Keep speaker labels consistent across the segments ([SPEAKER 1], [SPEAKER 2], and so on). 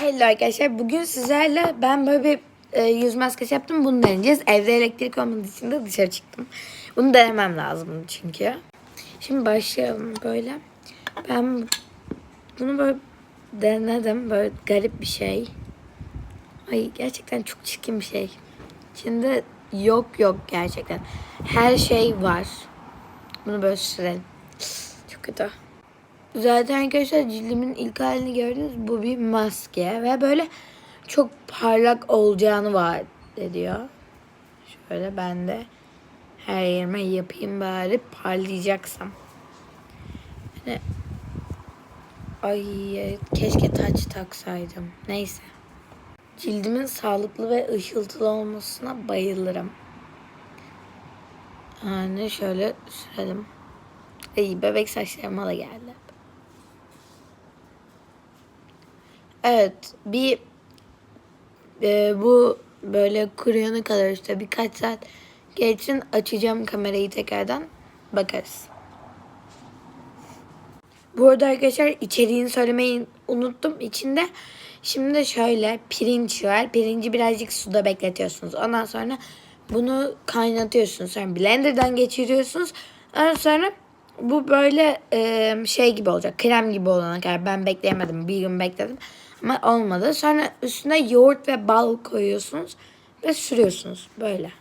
[SPEAKER 1] Hello arkadaşlar. Bugün sizlerle ben böyle bir e, yüz maskesi yaptım. Bunu deneyeceğiz. Evde elektrik olmadığı için de dışarı çıktım. Bunu denemem lazım çünkü. Şimdi başlayalım böyle. Ben bunu böyle denedim. Böyle garip bir şey. Ay gerçekten çok çirkin bir şey. İçinde yok yok gerçekten. Her şey var. Bunu böyle sürelim. Çok kötü. Zaten arkadaşlar cildimin ilk halini gördünüz. Bu bir maske ve böyle çok parlak olacağını vaat ediyor. Şöyle ben de her yerime yapayım bari parlayacaksam. Hani ay keşke taç taksaydım. Neyse. Cildimin sağlıklı ve ışıltılı olmasına bayılırım. Yani şöyle sürelim. Ay bebek saçlarıma da geldi. Evet bir e, bu böyle kuruyana kadar işte birkaç saat geçsin açacağım kamerayı tekrardan bakarız. Bu arada arkadaşlar içeriğini söylemeyi unuttum. İçinde şimdi şöyle pirinç var. Pirinci birazcık suda bekletiyorsunuz. Ondan sonra bunu kaynatıyorsunuz. Sonra blenderdan geçiriyorsunuz. Ondan sonra bu böyle e, şey gibi olacak. Krem gibi olana kadar. Ben bekleyemedim. Bir gün bekledim. Ama olmadı. Sonra üstüne yoğurt ve bal koyuyorsunuz. Ve sürüyorsunuz. Böyle.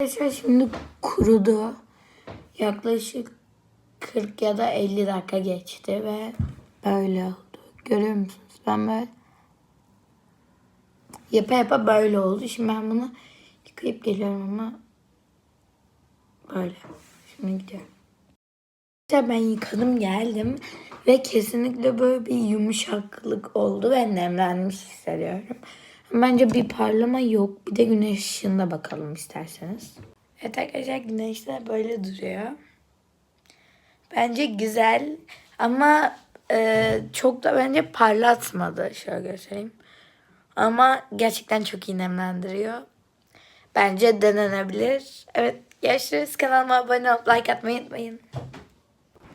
[SPEAKER 1] Arkadaşlar şimdi kurudu. Yaklaşık 40 ya da 50 dakika geçti ve böyle oldu. Görüyor musunuz? Ben böyle yapa yapa böyle oldu. Şimdi ben bunu yıkayıp geliyorum ama böyle. Şimdi gidiyorum. Ben yıkadım geldim ve kesinlikle böyle bir yumuşaklık oldu ve nemlenmiş hissediyorum. Bence bir parlama yok. Bir de güneş ışığında bakalım isterseniz. Evet arkadaşlar güneşte böyle duruyor. Bence güzel ama e, çok da bence parlatmadı. Şöyle göstereyim. Ama gerçekten çok iyi nemlendiriyor. Bence denenebilir. Evet görüşürüz. Kanalıma abone olup like atmayı unutmayın.